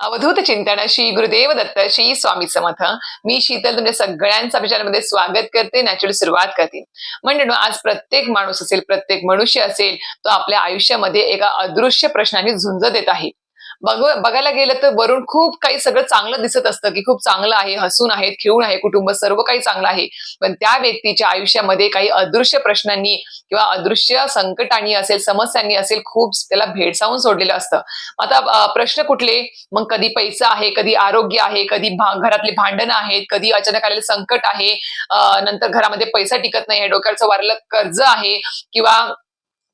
अवधूत चिंतन श्री गुरुदेव दत्त श्री स्वामी समर्थ. मी शीतल तुमच्या सगळ्यांचं विचारामध्ये स्वागत करते. नॅचरल सुरुवात करते. म्हणजे आज प्रत्येक माणूस असेल प्रत्येक मनुष्य असेल तो आपल्या आयुष्यामध्ये एका अदृश्य प्रश्नाने झुंज देत आहे. बघ बघायला गेलं तर वरून खूप काही सगळं चांगलं दिसत असतं की खूप चांगलं आहे हसून आहेत खेळून आहे कुटुंब सर्व काही चांगलं आहे. पण त्या व्यक्तीच्या आयुष्यामध्ये काही अदृश्य प्रश्नांनी किंवा अदृश्य संकटांनी असेल समस्यांनी असेल खूप त्याला भेडसावून सोडलेलं असतं. आता प्रश्न कुठले? मग कधी पैसा आहे कधी आरोग्य आहे कधी भा- भांडणं आहेत कधी अचानक आलेलं संकट आहे नंतर घरामध्ये पैसा टिकत नाही डोक्याचं वारलं कर्ज आहे किंवा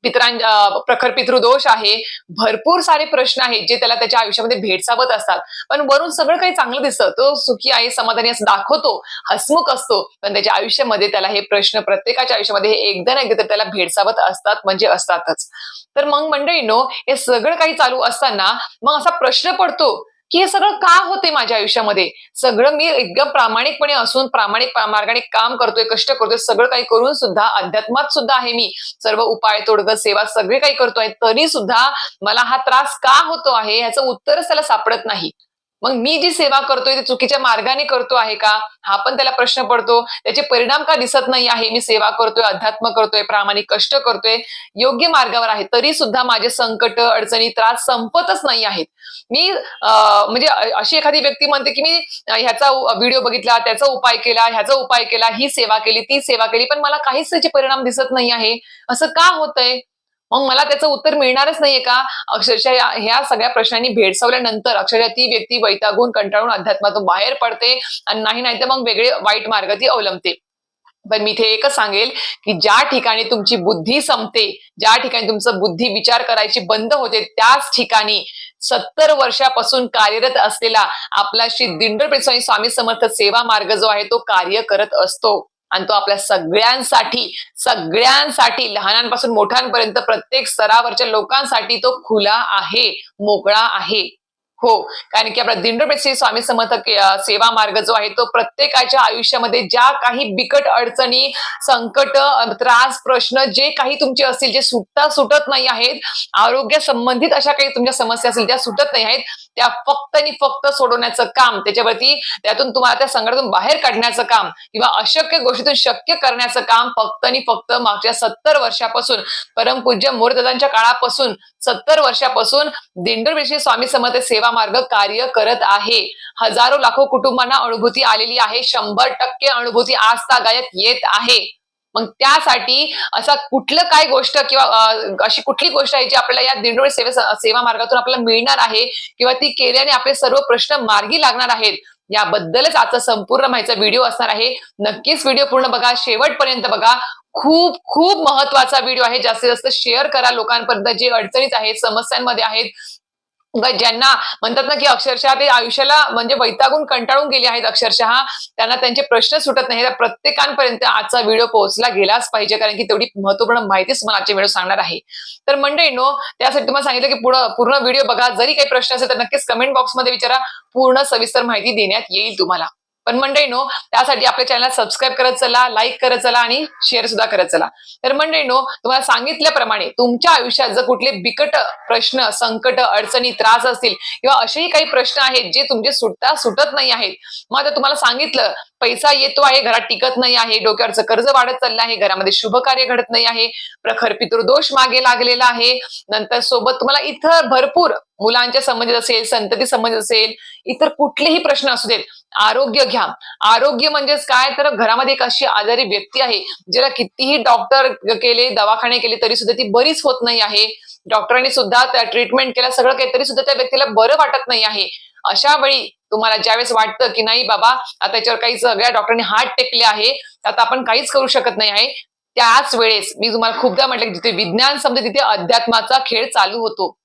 पितरां प्रखर पितृदोष आहे. भरपूर सारे प्रश्न आहेत जे त्याला त्याच्या आयुष्यामध्ये भेडसावत असतात. पण वरून सगळं काही चांगलं दिसतं. तो सुखी आहे समाधानी असं दाखवतो हसमुख असतो. पण त्याच्या आयुष्यामध्ये त्याला हे प्रश्न प्रत्येकाच्या आयुष्यामध्ये हे एकदा ना एकदा तर त्याला भेडसावत असतात म्हणजे असतातच. तर मग मंडळीनो हे सगळं काही चालू असताना मग असा प्रश्न पडतो की हे सगळं का होते माझ्या आयुष्यामध्ये? सगळं मी एकदम प्रामाणिकपणे असून प्रामाणिक मार्गाने काम करतोय कष्ट करतोय सगळं काही करून सुद्धा अध्यात्मात सुद्धा आहे मी. सर्व उपाय तोडगं सेवा सगळे काही करतोय तरी सुद्धा मला हा त्रास का होतो आहे? ह्याचं उत्तरच त्याला सापडत नाही. मग मी जी सेवा करतोय ती चुकीच्या मार्गाने करतो आहे का? हा पण त्याला प्रश्न पडतो. त्याचे परिणाम का दिसत नाही आहे? मी सेवा करतोय अध्यात्म करतोय प्रामाणिक कष्ट करतोय योग्य मार्गावर आहे तरी सुद्धा माझे संकट अडचणी त्रास संपतच नाही आहेत. मी म्हणजे अशी एखादी व्यक्ती म्हणते की मी ह्याचा व्हिडिओ बघितला त्याचा उपाय केला ह्याचा उपाय केला ही सेवा केली ती सेवा केली पण मला काहीच त्याचे परिणाम दिसत नाही आहे. असं का होतंय? मग मला त्याचं उत्तर मिळणारच नाहीये का? अक्षरशः या ह्या सगळ्या प्रश्नांनी भेडसावल्यानंतर अक्षरशः ती व्यक्ती वैतागून कंटाळून अध्यात्मातून बाहेर पडते आणि नाही नाही तर मग वेगळे वाईट मार्ग ती अवलंबते. पण मी इथे एकच सांगेल की ज्या ठिकाणी तुमची बुद्धी संपते ज्या ठिकाणी तुमचं बुद्धी विचार करायची बंद होते त्याच ठिकाणी सत्तर वर्षापासून कार्यरत असलेला आपला श्री दिंडोर स्वामी स्वामी समर्थ सेवा मार्ग जो आहे तो कार्य करत असतो. आणि तो आपल्या सगळ्यांसाठी सगळ्यांसाठी लहानांपासून मोठ्यांपर्यंत प्रत्येक स्तरावरच्या लोकांसाठी तो खुला आहे मोकळा आहे. हो कारण की आपला दिंडोर श्री स्वामी समर्थ सेवा मार्ग जो आहे तो प्रत्येकाच्या आयुष्यामध्ये ज्या काही बिकट अडचणी संकट त्रास प्रश्न जे काही तुमचे असतील जे सुटता सुटत नाही आहेत आरोग्य संबंधित अशा काही तुमच्या समस्या असतील ज्या सुटत नाही आहेत त्या फक्त आणि फक्त सोडवण्याचं काम त्याच्यावरती त्यातून तुम्हाला त्या संकटातून बाहेर काढण्याचं काम किंवा अशक्य गोष्टीतून शक्य करण्याचं काम फक्त आणि फक्त मागच्या सत्तर वर्षापासून परमपूज्य मोरदादांच्या काळापासून सत्तर वर्षापासून दिंडोर श्री स्वामी समर्थ सेवा मार्ग कार्य करत आहे. हजारो लाखो कुटुंबांना अनुभूती आलेली आहे. शंभर टक्के अनुभूती आज तागायत येत आहे. मग त्यासाठी असा कुठलं काय गोष्ट किंवा अशी कुठली गोष्ट आहे जी आपल्याला या दिंडोरी सेवे सेवा मार्गातून आपल्याला मिळणार आहे? किंवा ती केल्याने आपले सर्व प्रश्न मार्गी लागणार आहेत? याबद्दलच आजचा संपूर्ण माहितीचा व्हिडिओ असणार आहे. नक्कीच व्हिडिओ पूर्ण बघा. शेवटपर्यंत बघा. खूप खूप महत्त्वाचा व्हिडिओ आहे. जास्तीत जास्त शेअर करा लोकांपर्यंत. जे अडचणीत आहेत समस्यांमध्ये आहेत ज्यांना म्हणतात ना की अक्षरशः ते आयुष्याला म्हणजे वैतागून कंटाळून गेले आहेत अक्षरशः त्यांना त्यांचे प्रश्न सुटत नाही प्रत्येकांपर्यंत आजचा व्हिडिओ पोहोचला गेलाच पाहिजे कारण की तेवढी महत्त्वपूर्ण माहितीच मला आजच्या व्हिडिओ सांगणार आहे. तर मंडळीनो त्यासाठी तुम्हाला सांगितलं की पुढं पूर्ण व्हिडिओ बघा. जरी काही प्रश्न असेल तर नक्कीच कमेंट बॉक्समध्ये विचारा. पूर्ण सविस्तर माहिती देण्यात येईल तुम्हाला. पण मंडळीनो त्यासाठी आपल्या चॅनल सबस्क्राईब करत चला लाईक करत चला आणि शेअर सुद्धा करत चला. तर मंडळीनो तुम्हाला सांगितल्याप्रमाणे तुमच्या आयुष्यात जर कुठले बिकट प्रश्न संकट अडचणी त्रास असतील किंवा असेही काही प्रश्न आहेत जे तुमचे सुटता सुटत नाही आहेत मग आता तुम्हाला सांगितलं पैसा येतो आहे घरात टिकत नाही आहे डोक्यावरचं कर्ज वाढत चाललं आहे घरामध्ये शुभ कार्य घडत नाही आहे प्रखर पितृदोष मागे लागलेला आहे नंतर सोबत तुम्हाला इथं भरपूर मुलांच्या संबंधित असेल संतती संबंधित असेल इतर कुठलेही प्रश्न असू देत. आरोग्य घ्या. आरोग्य म्हणजेच काय? तर घरामध्ये एक अशी आजारी व्यक्ती आहे ज्याला कितीही डॉक्टर केले दवाखाने केले तरी सुद्धा ती बरीच होत नाही आहे. डॉक्टरांनी सुद्धा त्या ट्रीटमेंट केल्या सगळं काही तरी सुद्धा त्या व्यक्तीला बरं वाटत नाही आहे. अशा वेळी तुम्हाला ज्यावेळेस वाटतं की नाही बाबा आता याच्यावर काही सगळ्या डॉक्टरांनी हात टेकले आहे आता आपण काहीच करू शकत नाही आहे. त्याच वेळेस मी तुम्हाला खूपदा म्हटलं की जिथे विज्ञान समजे तिथे अध्यात्माचा खेळ चालू होतो.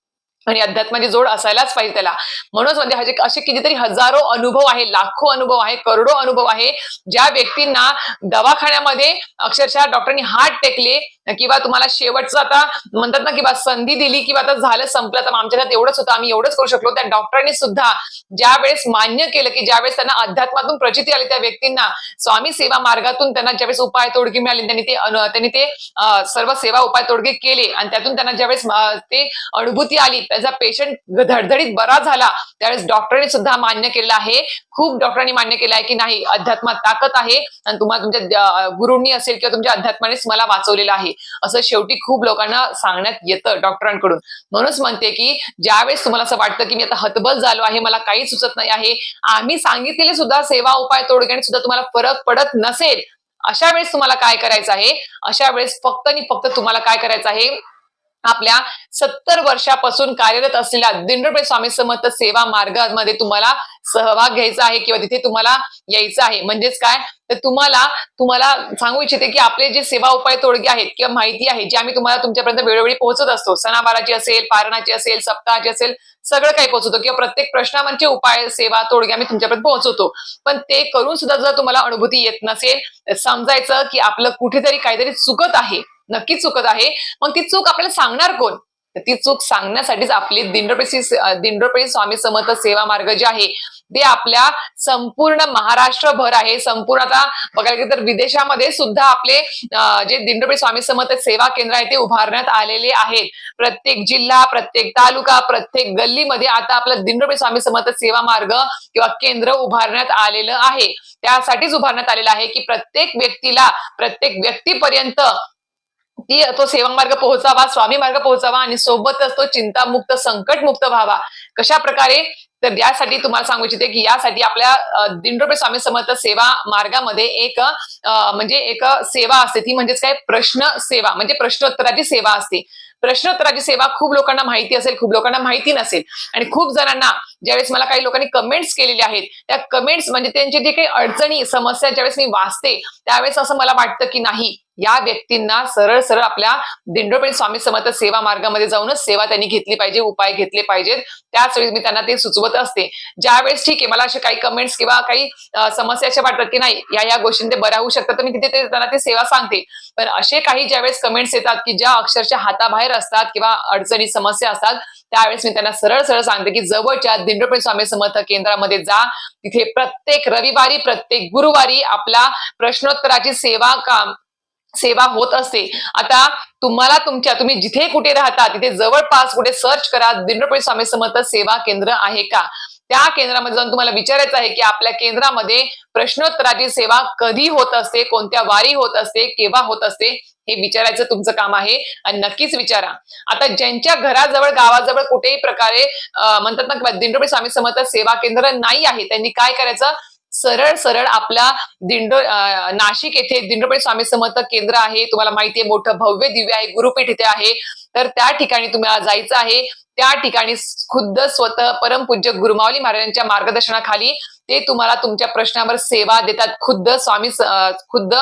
आणि अध्यात्माची जोड असायलाच पाहिजे त्याला. म्हणूनच म्हणजे असे- असे कितीतरी हजारो अनुभव आहे लाखो अनुभव आहे करोडो अनुभव आहे ज्या व्यक्तींना दवाखान्यामध्ये अक्षरशः डॉक्टरांनी हात टेकले किंवा तुम्हाला शेवटचं आता म्हणतात ना किंवा संधी दिली किंवा आता झालं संपलं तर आमच्या एवढंच होतं आम्ही एवढंच करू शकलो. त्या डॉक्टरांनी सुद्धा ज्या वेळेस मान्य केलं की ज्यावेळेस त्यांना अध्यात्मातून प्रचिती आली त्या व्यक्तींना स्वामी सेवा मार्गातून त्यांना ज्यावेळेस उपाय तोडगी मिळाली त्यांनी ते त्यांनी ते सर्व सेवा उपाय तोडगे केले आणि त्यातून त्यांना ज्यावेळेस ते अनुभूती आली त्याचा पेशंट धडधडीत बरा झाला त्यावेळेस डॉक्टरांनी सुद्धा मान्य केलं आहे. खूप डॉक्टरांनी मान्य केलं आहे की नाही अध्यात्मात ताकद आहे आणि तुम्हाला तुमच्या गुरुंनी असेल किंवा तुमच्या अध्यात्मानेच मला वाचवलेलं आहे. असं शेवटी खूप लोकांना सांगण्यात येतं डॉक्टरांकडून. म्हणूनच म्हणते की ज्यावेळेस तुम्हाला असं वाटतं की मी आता हतबल झालो आहे मला काही सुचत नाही आहे आम्ही सांगितलेले सुद्धा सेवा उपाय तोडग्याने सुद्धा तुम्हाला फरक पडत नसेल अशा वेळेस तुम्हाला काय करायचं आहे? अशा वेळेस फक्त आणि फक्त तुम्हाला काय करायचं आहे? आपल्या सत्तर वर्षापासून कार्यरत असलेल्या दिंडोबे स्वामी समर्थ सेवा मार्गामध्ये तुम्हाला सहभाग घ्यायचा आहे किंवा तिथे तुम्हाला यायचं आहे. म्हणजेच काय? तर तुम्हाला तुम्हाला सांगू इच्छिते की आपले जे सेवा उपाय तोडगे आहेत किंवा माहिती आहे जी आम्ही तुम्हाला तुमच्यापर्यंत वेळोवेळी पोहोचत असतो. सणावाराची असेल पारणाची असेल सप्ताहाची असेल सगळं काही पोहोचवतो किंवा प्रत्येक प्रश्नांचे उपाय सेवा तोडगे आम्ही तुमच्यापर्यंत पोहोचवतो. पण ते करून सुद्धा जर तुम्हाला अनुभूती येत नसेल तर समजायचं की आपलं कुठेतरी काहीतरी चुकत आहे. नक्कीच चुकत आहे. मग ती चूक आपल्याला सांगणार कोण? ती चूक सांगण्यासाठीच आपली दिंडोपेशी दिंडोपेशी स्वामी समर्थ सेवा मार्ग जे आहे ते आपल्या संपूर्ण महाराष्ट्रभर आहे. संपूर्ण आता बघायला गेलं तर विदेशामध्ये सुद्धा आपले जे दिंडोपे स्वामी समर्थ सेवा केंद्र आहे ते उभारण्यात आलेले आहेत. प्रत्येक जिल्हा प्रत्येक तालुका प्रत्येक गल्लीमध्ये आता आपलं दिंडोपे स्वामी समर्थ सेवा मार्ग किंवा केंद्र उभारण्यात आलेलं आहे. त्यासाठीच उभारण्यात आलेलं आहे की प्रत्येक व्यक्तीला प्रत्येक व्यक्तीपर्यंत ती तो सेवा मार्ग पोहोचावा स्वामी मार्ग पोहोचावा आणि सोबतच तो चिंतामुक्त संकटमुक्त व्हावा. कशा प्रकारे? तर यासाठी तुम्हाला सांगू इच्छिते की यासाठी आपल्या दिंडोपे स्वामी समर्थ सेवा मार्गामध्ये एक म्हणजे एक सेवा असते. ती म्हणजेच काय? प्रश्न सेवा म्हणजे प्रश्नोत्तराची सेवा असते. प्रश्नोत्तराची सेवा खूप लोकांना माहिती असेल खूप लोकांना माहिती नसेल. आणि खूप जणांना ज्यावेळेस मला काही लोकांनी कमेंट्स केलेले आहेत त्या कमेंट्स म्हणजे त्यांची जे काही अडचणी समस्या ज्यावेळेस मी वाचते त्यावेळेस असं मला वाटतं की नाही. या व्यक्तींना सरळ सरळ आपल्या दिंडोपेठ स्वामी समर्थ सेवा मार्गामध्ये जाऊनच सेवा त्यांनी घेतली पाहिजे उपाय घेतले पाहिजेत. त्याच वेळी मी त्यांना ते सुचवत असते. ज्यावेळेस ठीक आहे मला असे काही कमेंट्स किंवा काही समस्या अशा वाटतात की नाही या या गोष्टींचे बऱ्या होऊ शकतात तर मी तिथे त्यांना ते सेवा सांगते. पण असे काही ज्यावेळेस कमेंट्स येतात की ज्या अक्षरशः हाताबाहेर असतात किंवा अडचणी समस्या असतात त्यावेळेस मी त्यांना सरळ सरळ सांगते की जवळच्या दिंडोपेठ स्वामी समर्थ केंद्रामध्ये जा. तिथे प्रत्येक रविवारी प्रत्येक गुरुवारी आपला प्रश्नोत्तराची सेवा काम सेवा होत असते. आता तुम्हाला तुमच्या तुम्ही जिथे कुठे राहता तिथे जवळपास कुठे सर्च करा दिंडोपे स्वामी समर्थ सेवा केंद्र आहे का? त्या केंद्रामध्ये जाऊन तुम्हाला विचारायचं आहे की आपल्या केंद्रामध्ये प्रश्नोत्तराची सेवा कधी होत असते कोणत्या वारी होत असते केव्हा होत असते हे विचारायचं तुमचं काम आहे आणि नक्कीच विचारा. आता ज्यांच्या घराजवळ गावाजवळ कुठेही प्रकारे म्हणतात ना किंवा स्वामी समर्थ सेवा केंद्र नाही आहे त्यांनी काय करायचं? सरळ सरळ आपला दिंडो नाशिक येथे दिंडोपे स्वामी समर्थ केंद्र आहे. तुम्हाला माहिती आहे मोठं भव्य दिव्य आहे गुरुपीठ इथे आहे. तर त्या ठिकाणी तुम्हाला जायचं आहे. त्या ठिकाणी खुद्द स्वतः परमपूज्य गुरुमावली महाराजांच्या मार्गदर्शनाखाली ते तुम्हाला तुमच्या प्रश्नावर सेवा देतात. खुद्द स्वामी खुद्द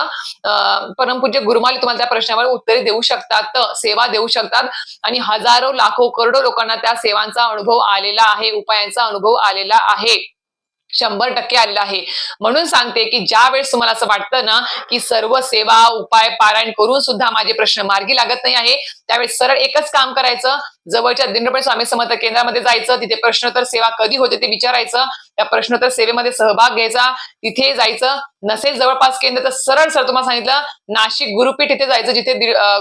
परमपूज्य गुरुमावली तुम्हाला त्या प्रश्नावर उत्तरे देऊ शकतात सेवा देऊ शकतात. आणि हजारो लाखो करोडो लोकांना त्या सेवांचा अनुभव आलेला आहे उपायांचा अनुभव आलेला आहे. शंभर टक्के आलेलं आहे. म्हणून सांगते की ज्या वेळेस तुम्हाला असं वाटतं ना की सर्व सेवा उपाय पारायण करून सुद्धा माझे प्रश्न मार्गी लागत नाही आहे त्यावेळेस सरळ एकच काम करायचं जवळच्या दिंडोपे स्वामी समर्थ केंद्रामध्ये जायचं तिथे प्रश्नोत्तर सेवा कधी होते ते विचारायचं त्या प्रश्नोत्तर सेवेमध्ये सहभाग घ्यायचा तिथे जायचं. नसेल जवळपास केंद्र तर सरळ सर तुम्हाला सांगितलं नाशिक गुरुपीठ इथे जायचं जिथे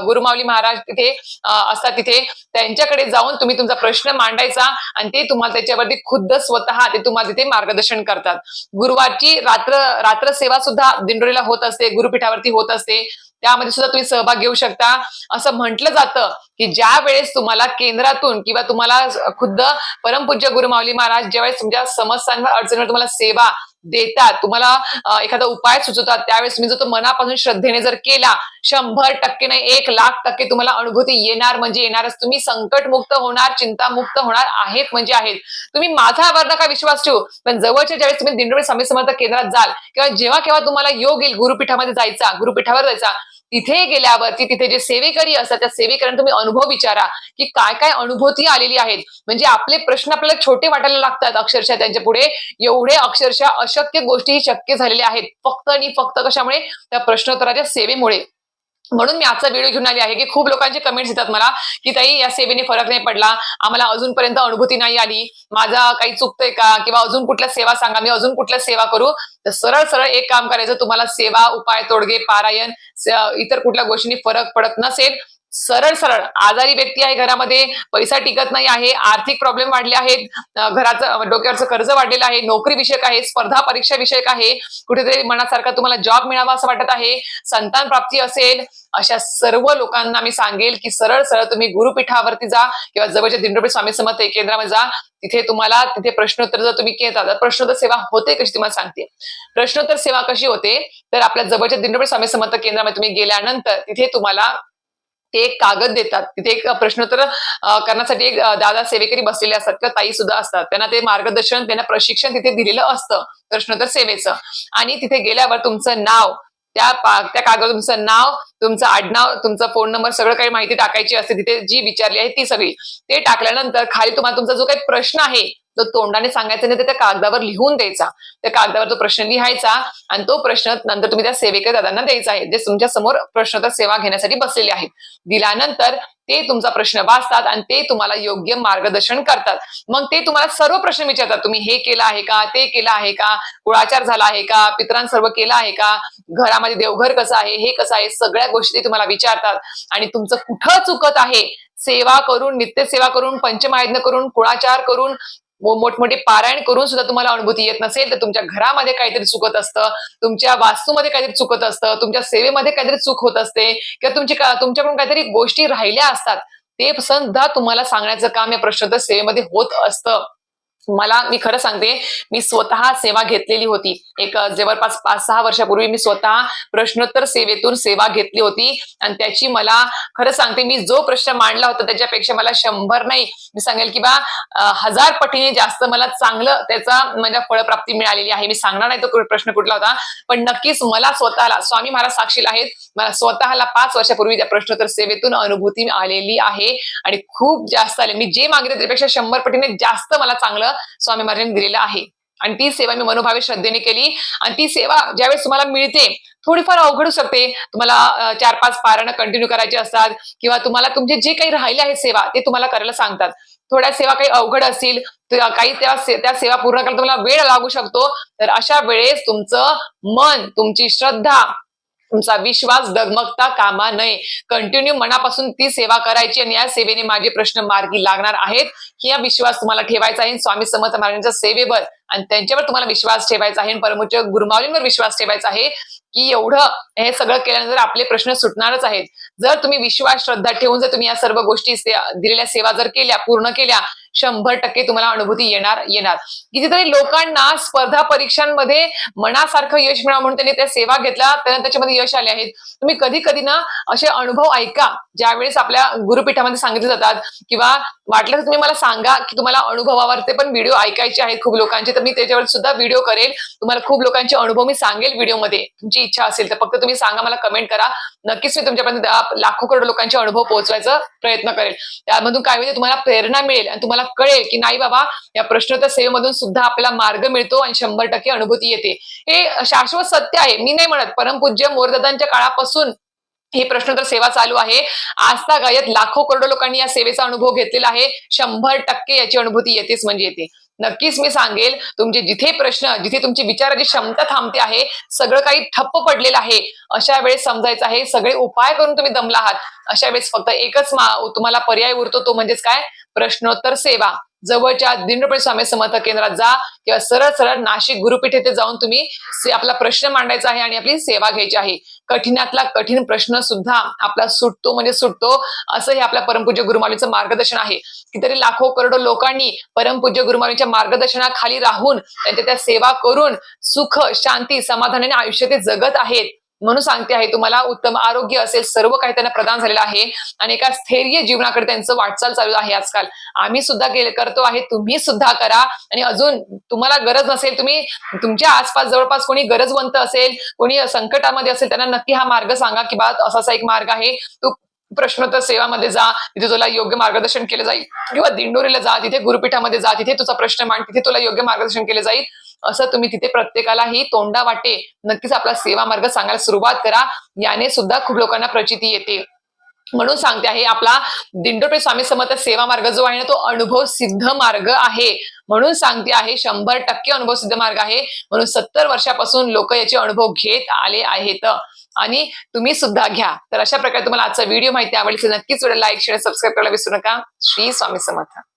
गुरुमावली महाराज तिथे असतात तिथे. त्यांच्याकडे जाऊन तुम्ही तुमचा प्रश्न मांडायचा आणि ते तुम्हाला त्याच्यावरती खुद्द स्वतः ते तुम्हाला तिथे मार्गदर्शन करतात. गुरुवारची रात्र रात्र सेवा सुद्धा दिंडोरीला होत असते गुरुपीठावरती होत असते. त्यामध्ये सुद्धा तुम्ही सहभाग घेऊ शकता. असं म्हटलं जातं की ज्या वेळेस तुम्हाला केंद्रातून किंवा तुम्हाला खुद्द परमपूज्य गुरुमावली महाराज ज्यावेळेस तुमच्या समस्यांवर अडचणीवर तुम्हाला सेवा देतात तुम्हाला एखादा उपाय सुचवतात त्यावेळेस तुम्ही जर तो मनापासून श्रद्धेने जर केला शंभर टक्के नाही एक लाख टक्के तुम्हाला अनुभूती येणार म्हणजे येणारच. तुम्ही संकटमुक्त होणार चिंतामुक्त होणार आहेत म्हणजे आहेत. तुम्ही माझ्यावर नका विश्वास ठेवू पण जवळच्या ज्यावेळेस तुम्ही दिंडोळी स्वामी समर्थ केंद्रात जाल किंवा जेव्हा केव्हा तुम्हाला योग येईल गुरुपीठामध्ये जायचा गुरुपीठावर जायचा तिथे गेल्यावरती तिथे जे सेवेकरी असतात त्या सेवेकऱ्यांना तुम्ही अनुभव विचारा की काय काय अनुभूती आलेली आहेत. म्हणजे आपले प्रश्न आपल्याला छोटे वाटायला लागतात अक्षरशः त्यांच्या पुढे. एवढे अक्षरशः अशक्य गोष्टी शक्य झालेल्या आहेत. फक्त आणि फक्त कशामुळे? त्या प्रश्नोत्तराच्या सेवेमुळे. म्हणून मी आजचा व्हिडिओ घेऊन आली आहे की खूप लोकांचे कमेंट्स येतात मला की ताई या सेवेने फरक नाही पडला. आम्हाला अजूनपर्यंत अनुभूती नाही आली. माझा काही चुकतंय का? किंवा अजून कुठल्या सेवा सांगा. मी अजून कुठल्या सेवा करू? तर सरळ सरळ एक काम करायचं तुम्हाला सेवा उपाय तोडगे पारायण इतर कुठल्या गोष्टींनी फरक पडत नसेल सरळ सरळ आजारी व्यक्ती आहे घरामध्ये पैसा टिकत नाही आहे आर्थिक प्रॉब्लेम वाढले आहेत घराचं डोक्यावरचं कर्ज वाढलेलं आहे नोकरी विषयक आहे स्पर्धा परीक्षा विषयक आहे कुठेतरी मनासारखा तुम्हाला जॉब मिळावा असं वाटत आहे संतान प्राप्ती असेल अशा सर्व लोकांना मी सांगेल की सरळ सरळ तुम्ही गुरुपीठावरती जा किंवा जवळच्या दिंडोपी स्वामी समर्थ केंद्रामध्ये जा तिथे तुम्हाला तिथे प्रश्नोत्तर जर तुम्ही केलं तर प्रश्नोत्तर सेवा होते कशी तुम्हाला सांगते. प्रश्नोत्तर सेवा कशी होते? तर आपल्या जवळच्या दिंडोपी स्वामी समर्थ केंद्रामध्ये तुम्ही गेल्यानंतर तिथे तुम्हाला ते एक कागद देतात. तिथे एक प्रश्नोत्तर करण्यासाठी एक दादा सेवेकरी बसलेले असतात किंवा ताई सुद्धा असतात. त्यांना ते मार्गदर्शन त्यांना प्रशिक्षण तिथे दिलेलं असतं. प्रश्नोत्तर सेवेचं. आणि तिथे गेल्यावर तुमचं नाव त्या त्या कागदावर तुमचं नाव तुमचं आडनाव तुमचा फोन नंबर सगळं काही माहिती टाकायची असते. तिथे जी विचारली आहे ती सगळी. ते टाकल्यानंतर खाली तुम्हाला तुमचा जो काही प्रश्न आहे तो तोंडाने सांगायचा नाही तर त्या कागदावर लिहून द्यायचा. त्या कागदावर तो प्रश्न लिहायचा आणि तो प्रश्न नंतर तुम्ही त्या सेवेकर दादांना द्यायचा आहे. जे तुमच्यासमोर प्रश्नोत्तर सेवा घेण्यासाठी बसलेले आहेत. दिल्यानंतर ते तुमचा प्रश्न वाचतात आणि ते तुम्हाला योग्य मार्गदर्शन करतात. मग ते तुम्हाला सर्व प्रश्न विचारतात. तुम्ही हे केलं आहे का? ते केलं आहे का? कुळाचार झाला आहे का? पित्रां सर्व केलं आहे का? घरामध्ये देवघर कसं आहे? हे कसं आहे? सगळ्या गोष्टी ते तुम्हाला विचारतात. आणि तुमचं कुठं चुकत आहे? सेवा करून नित्यसेवा करून पंचमायज्ञ करून कुळाचार करून मोठमोठे पारायण करून सुद्धा तुम्हाला अनुभूती येत नसेल तर तुमच्या घरामध्ये काहीतरी चुकत असतं तुमच्या वास्तूमध्ये काहीतरी चुकत असतं तुमच्या सेवेमध्ये काहीतरी चूक होत असते किंवा तुमची तुमच्याकडून काहीतरी गोष्टी राहिल्या असतात ते सुद्धा तुम्हाला सांगण्याचं काम या प्रश्नोत्तर सेवेमध्ये होत असतं. मला मी खरं सांगते मी स्वतः सेवा घेतलेली होती. एक जवळपास पाच सहा वर्षापूर्वी मी स्वतः प्रश्नोत्तर सेवेतून सेवा घेतली होती. आणि त्याची मला खरं सांगते मी जो प्रश्न मांडला होता त्याच्यापेक्षा मला शंभर नाही. मी सांगेल की बा हजार पटीने जास्त मला चांगलं त्याचा म्हणजे फळप्राप्ती मिळालेली आहे. मी सांगणार नाही तो प्रश्न कुठला होता. पण नक्कीच मला स्वतःला स्वामी महाराज साक्षील आहेत. मला स्वतःला पाच वर्षापूर्वी त्या प्रश्नोत्तर सेवेतून अनुभूती आलेली आहे. आणि खूप जास्त आले. मी जे मागितले त्यापेक्षा शंभर पटीने जास्त मला चांगलं स्वामी महाराजांनी दिलेलं आहे. आणि ती सेवा मी मनोभावे श्रद्धेने केली. आणि ती सेवा ज्यावेळेस तुम्हाला मिळते थोडीफार अवघडू शकते. तुम्हाला चार पाच पारणं कंटिन्यू करायचे असतात किंवा तुम्हाला तुमचे जे काही राहिले आहे सेवा ते तुम्हाला करायला सांगतात. थोड्या सेवा काही अवघड असतील काही त्या से- त्या सेवा पूर्ण करायला तुम्हाला वेळ लागू शकतो. तर अशा वेळेस तुमचं मन तुमची श्रद्धा तुमचा विश्वास डगमगता कामा नये कंटिन्यू मनापासून ती सेवा करायची आणि या सेवेने माझे प्रश्न मार्गी लागणार आहेत. ही विश्वास तुम्हाला ठेवायचा आहे. स्वामी समर्थ महाराजांच्या सेवेवर आणि त्यांच्यावर तुम्हाला विश्वास ठेवायचा आहे. आणि परमोच्च गुरुमावलींवर विश्वास ठेवायचा आहे की एवढं हे सगळं केल्यानंतर आपले प्रश्न सुटणारच आहेत. जर तुम्ही विश्वास श्रद्धा ठेवून जर तुम्ही या सर्व गोष्टी दिलेल्या सेवा जर केल्या पूर्ण केल्या शंभर टक्के तुम्हाला अनुभूती येणार येणार. कितीतरी लोकांना स्पर्धा परीक्षांमध्ये मनासारखं यश मिळावं म्हणून त्यांनी त्या सेवा घेतल्या त्यांना त्याच्यामध्ये यश आले आहेत. तुम्ही कधी कधी ना असे अनुभव ऐका ज्यावेळेस आपल्या गुरुपीठामध्ये सांगितले जातात किंवा वाटलं तर तुम्ही मला सांगा की तुम्हाला अनुभवावर ते पण व्हिडिओ ऐकायचे आहेत खूप लोकांचे तर मी त्याच्यावर सुद्धा व्हिडिओ करेल. तुम्हाला खूप लोकांचे अनुभव मी सांगेल व्हिडिओमध्ये. तुमची इच्छा असेल तर फक्त तुम्ही सांगा मला कमेंट करा. नक्कीच मी तुमच्यापर्यंत लाखो करोड लोकांचे अनुभव पोहोचवायचा प्रयत्न करेल. त्यामधून काय होईल? तुम्हाला प्रेरणा मिळेल आणि तुम्हाला कळेल की नाही बाबा या प्रश्नोत्तर सेवेमधून सुद्धा आपल्याला मार्ग मिळतो आणि शंभर टक्के अनुभूती येते. हे शाश्वत सत्य आहे मी नाही म्हणत. परमपूज्य मोरदादांच्या काळापासून ही प्रश्नोत्तर सेवा चालू आहे. आजता गायत लाखो करोडो लोकांनी या सेवेचा अनुभव घेतलेला आहे. शंभर टक्के याची अनुभूती येतेच म्हणजे येते. नक्कीच मी सांगेल तुमचे जिथे प्रश्न जिथे तुमची विचाराची क्षमता थांबते आहे सगळं काही ठप्प पडलेलं आहे अशा वेळेस समजायचं आहे सगळे उपाय करून तुम्ही दमला आहात. अशा वेळेस फक्त एकच तुम्हाला पर्याय उरतो तो म्हणजेच काय? प्रश्नोत्तर सेवा. जवळच्या दिंडोपळी स्वामी समर्थ केंद्रात जा किंवा सरळ सरळ नाशिक गुरुपीठ येथे जाऊन तुम्ही आपला प्रश्न मांडायचा आहे आणि आपली सेवा घ्यायची आहे. कठीणातला कठीण प्रश्न सुद्धा आपला सुटतो म्हणजे सुटतो असं हे आपल्या परमपूज्य गुरुमालीचं मार्गदर्शन आहे. की तरी लाखो करोडो लोकांनी परमपूज्य गुरुमालीच्या मार्गदर्शनाखाली राहून त्यांच्या त्या सेवा करून सुख शांती समाधानाने आयुष्य ते जगत आहेत. म्हणून सांगते आहे तुम्हाला उत्तम आरोग्य असेल सर्व काही त्यांना प्रदान झालेलं आहे. आणि एका स्थैर्य जीवनाकडे त्यांचं वाटचाल चालू आहे आजकाल. आम्ही सुद्धा करतो आहे तुम्ही सुद्धा करा. आणि अजून तुम्हाला गरज नसेल तुम्ही तुमच्या आसपास जवळपास कोणी गरजवंत असेल कोणी संकटामध्ये असेल त्यांना नक्की हा मार्ग सांगा की बा असा असा एक मार्ग आहे. तू प्रश्नोत्तर सेवामध्ये जा तिथे तुला योग्य मार्गदर्शन केलं जाईल. किंवा दिंडोरीला जा तिथे गुरुपीठामध्ये जा तिथे तुझा प्रश्न मांड तिथे तुला योग्य मार्गदर्शन केले जाईल. असं तुम्ही तिथे प्रत्येकालाही तोंडा वाटे नक्कीच आपला सेवा मार्ग सांगायला सुरुवात करा. याने सुद्धा खूप लोकांना प्रचिती येते. म्हणून सांगते आहे आपला दिंडोपे स्वामी समर्थ सेवा मार्ग जो आहे ना तो अनुभव सिद्ध मार्ग आहे. म्हणून सांगते आहे शंभर टक्के अनुभव सिद्ध मार्ग आहे. म्हणून सत्तर वर्षापासून लोक याचे अनुभव घेत आले आहेत. आणि तुम्ही सुद्धा घ्या. तर अशा प्रकारे तुम्हाला आजचा व्हिडिओ माहिती आवडली तर नक्कीच लाईक शेअर सबस्क्राईब करायला विसरू नका. श्री स्वामी समर्थ.